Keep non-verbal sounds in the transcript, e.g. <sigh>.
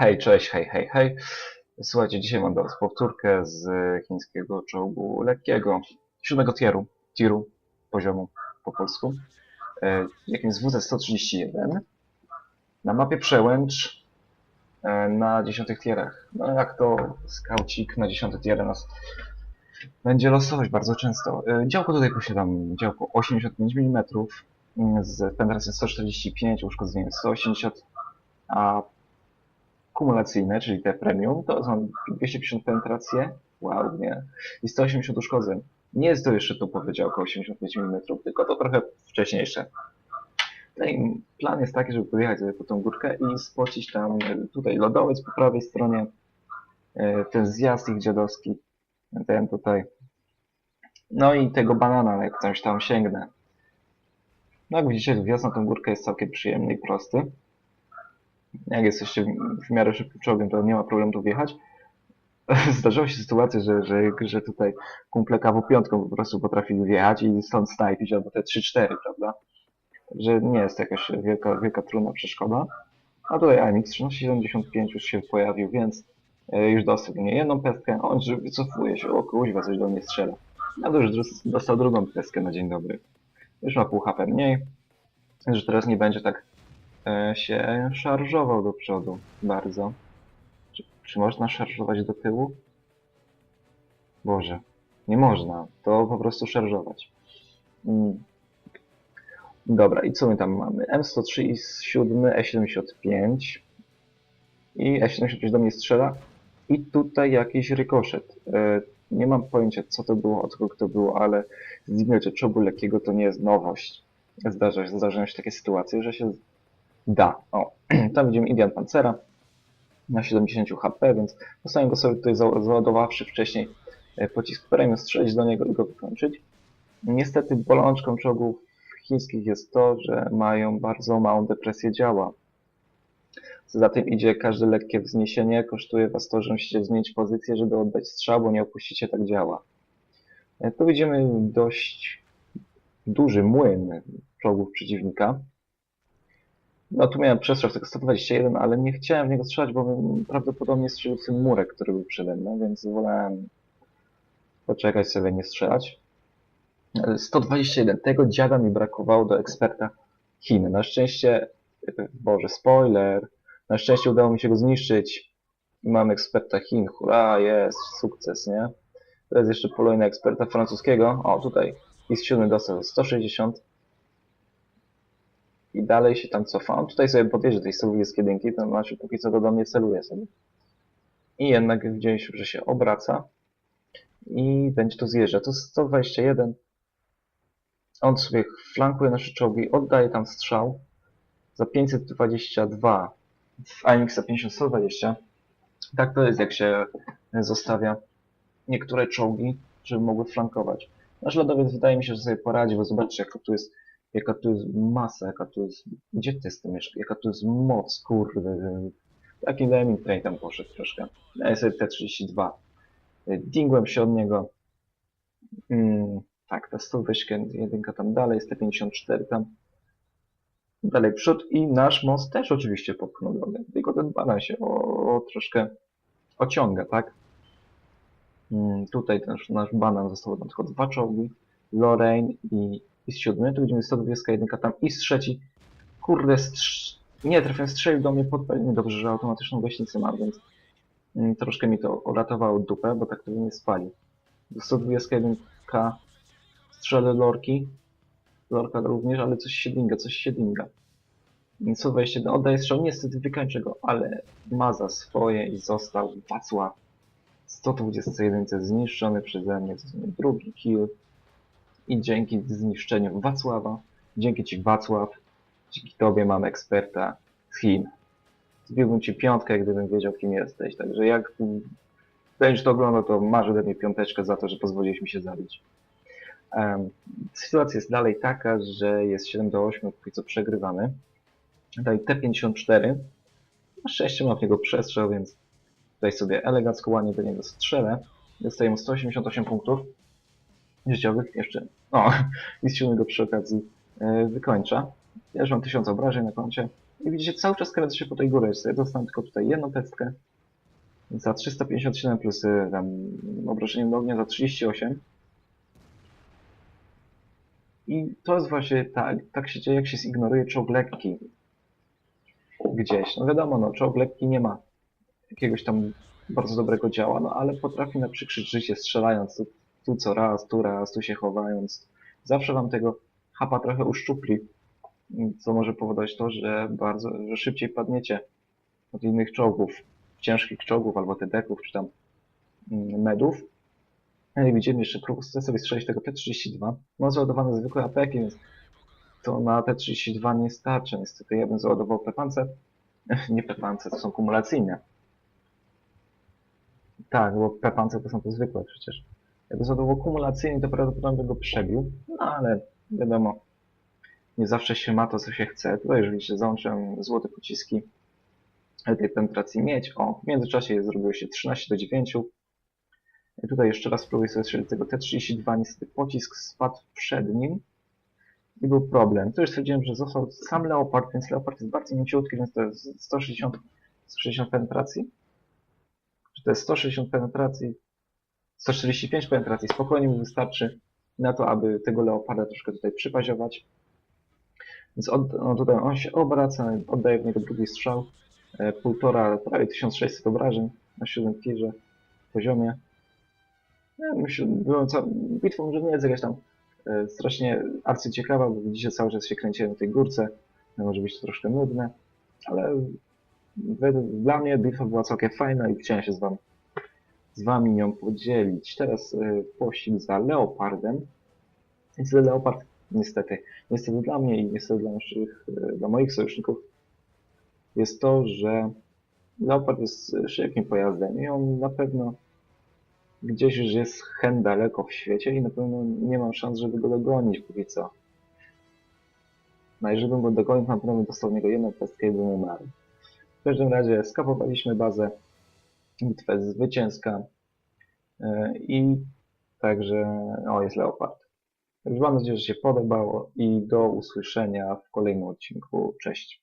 Hej, cześć, hej, hej, hej. Słuchajcie, dzisiaj mam dla was powtórkę z chińskiego czołgu lekkiego, siódmego tieru, tiru, poziomu po polsku, e, jakim jest WZ-131, na mapie przełęcz e, na dziesiątych tierach. No jak to skaucik na dziesiąte tiery nas będzie losować bardzo często. E, Działko tutaj posiadam, działko 85 mm z penetracją 145, uszkodzeniem 180, a kumulacyjne, czyli te premium, to są 250 penetracje, wow, nie, i 180 uszkodzeń. Nie jest to jeszcze topowe działko 85 mm, tylko to trochę wcześniejsze. No i plan jest taki, żeby pojechać sobie po tą górkę i spocić tam e, tutaj lodowiec po prawej stronie, e, ten zjazd ich dziadowski, ten tutaj. No i tego banana, jak coś tam sięgnę. No jak widzicie, wjazd na tą górkę jest całkiem przyjemny i prosty jak jesteście w miarę szybkim czołgiem, to nie ma problemu tu wjechać. <laughs> Zdarzyła się sytuacja, że, że, że tutaj kumple kawu piątką po prostu potrafili wjechać i stąd snajpić, albo te 3-4, prawda? Że nie jest to jakaś wielka, wielka trudna przeszkoda. A tutaj AMX 1375 już się pojawił, więc e, już dostał mnie jedną pestkę, on wycofuje się, o kuźwa, coś do mnie strzela. Ja to już dostał drugą pestkę na dzień dobry. Już ma pół HP mniej, że teraz nie będzie tak e, się szarżował do przodu bardzo. Czy, czy można szarżować do tyłu? Boże, nie można. To po prostu szarżować. Mm. Dobra, i co my tam mamy? M103 i 7, E75. I E75 do mnie strzela. I tutaj jakiś rykoszet. E, nie mam pojęcia, co to było, od kogo to było, ale zdjęcie czołgu lekkiego to nie jest nowość. Zdarza, zdarzają się takie sytuacje, że się da. O, <clears throat> tam widzimy Indian Pancera na 70 HP, więc postawię go sobie tutaj załadowawszy wcześniej e, pocisk premium, strzelić do niego i go wykończyć. Niestety bolączką czołgów chińskich jest to, że mają bardzo małą depresję działa. Za tym idzie, każde lekkie wzniesienie kosztuje Was to, że musicie zmienić pozycję, żeby oddać strzał, bo nie opuścicie tak działa. E, tu widzimy dość duży młyn czołgów przeciwnika. No tu miałem przestrzał tego 121, ale nie chciałem w niego strzelać, bo prawdopodobnie strzelił ten murek, który był przede mną, więc wolałem poczekać sobie, nie strzelać. 121. Tego dziada mi brakowało do eksperta Chin. Na szczęście, Boże, spoiler, na szczęście udało mi się go zniszczyć i mam eksperta Chin. Hurra, jest, sukces, nie? Teraz jeszcze poluję na eksperta francuskiego. O, tutaj jest 7 dostał 160 i dalej się tam cofa. On tutaj sobie podjeżdża tej sowieckiej jedynki, to znaczy póki co to do mnie celuje sobie. I jednak widzieliśmy, że się obraca i będzie to zjeżdża. To jest 121. On sobie flankuje nasze czołgi, oddaje tam strzał za 522 w AMX 50-120. Tak to jest, jak się zostawia niektóre czołgi, żeby mogły flankować. Nasz lodowiec wydaje mi się, że sobie poradzi, bo zobaczcie, jak tu jest jaka tu jest masa, jaka tu jest... Gdzie ty to mieszka? Jaka tu jest moc, kurde. Taki Lemming Train tam poszedł troszkę. Ja sobie T32. Dingłem się od niego. Mm, tak, ta 100 jedynka tam dalej, jest T54 tam. Dalej przód i nasz most też oczywiście popchnął drogę. Tylko ten banan się o, o troszkę ociąga, tak? Mm, tutaj też nasz banan został tam tylko dwa czołgi. Lorraine i i z siódmy, tu widzimy 121 tam i z trzeci. Kurde, strz... nie, trafiłem, strzelił do mnie pod Dobrze, że automatyczną gaśnicę mam, więc mm, troszkę mi to uratowało dupę, bo tak to spalił. Do 121 strzelę lorki. Lorka również, ale coś się dinga, coś się dinga. 121 oddaje strzał, niestety wykończę go, ale ma za swoje i został Wacław. 121 zniszczony przeze mnie, drugi kill i dzięki zniszczeniu Wacława, dzięki Ci Wacław, dzięki Tobie mam eksperta z Chin. Zbiłbym Ci piątkę, gdybym wiedział, kim jesteś. Także jak będziesz to oglądał, to masz ode mnie piąteczkę za to, że pozwoliłeś mi się zabić. Um, sytuacja jest dalej taka, że jest 7 do 8, póki co przegrywamy. Tutaj T54. Na szczęście mam w niego przestrzał, więc tutaj sobie elegancko ładnie do niego strzelę. Dostajemy 188 punktów życiowych. Jeszcze o, <laughs> i z siódmego przy okazji yy, wykończa. Ja już mam 1000 obrażeń na koncie. I widzicie, cały czas kręcę się po tej góreczce. Ja dostałem tylko tutaj jedną testkę za 357 plus y, tam obrażeniem do ognia za 38. I to jest właśnie tak, tak się dzieje, jak się zignoruje czołg lekki gdzieś. No wiadomo, no, czołg lekki nie ma jakiegoś tam bardzo dobrego działa, no ale potrafi na przykrzyć życie strzelając tu, co raz, tu raz, tu się chowając. Zawsze wam tego hapa trochę uszczupli, co może powodować to, że bardzo, że szybciej padniecie od innych czołgów, ciężkich czołgów albo tedeków, czy tam mm, medów. No i widzimy jeszcze próbuję sobie strzelić tego T-32. Mam załadowane zwykłe apeki, więc to na T-32 nie starczy. Niestety ja bym załadował pepance. <laughs> Nie pepance, to są kumulacyjne. Tak, bo pepance to są te zwykłe przecież. Jakby załadował kumulacyjnie, to prawdopodobnie go przebił. No ale wiadomo, nie zawsze się ma to, co się chce. Tutaj już widzicie, załączę złote pociski tej penetracji mieć. O, w międzyczasie zrobiło się 13 do 9. I tutaj jeszcze raz spróbuję sobie strzelić tego T-32. Niestety pocisk spadł przed nim. I był problem. Tu już stwierdziłem, że został sam Leopard, więc Leopard jest bardzo mięciutki, więc to jest 160, 160 penetracji. Czy to jest 160 penetracji? 145 penetracji. Spokojnie wystarczy na to, aby tego Leoparda troszkę tutaj przypaziować. Więc od, no tutaj on się obraca, oddaje w niego drugi strzał. E, półtora, prawie 1600 obrażeń na 7 tirze poziomie. Ja myślę, była ca... bitwa może nie jest jakaś tam e, strasznie arcyciekawa, bo widzicie cały czas się kręciłem na tej górce. Może być to troszkę nudne, ale według, dla mnie bitwa była całkiem fajna i chciałem się z, wam, z wami nią podzielić. Teraz e, pościg za Leopardem. Niestety Leopard, niestety, niestety dla mnie i niestety dla, naszych, e, dla moich sojuszników jest to, że Leopard jest szybkim pojazdem i on na pewno gdzieś już jest hen daleko w świecie i na pewno nie mam szans, żeby go dogonić póki co. No i żebym go dogonił, na pewno bym dostał niego jedną pestkę i bym umarł. W każdym razie skapowaliśmy bazę, jest zwycięska yy, i także, o jest Leopard. Także mam nadzieję, że się podobało i do usłyszenia w kolejnym odcinku. Cześć.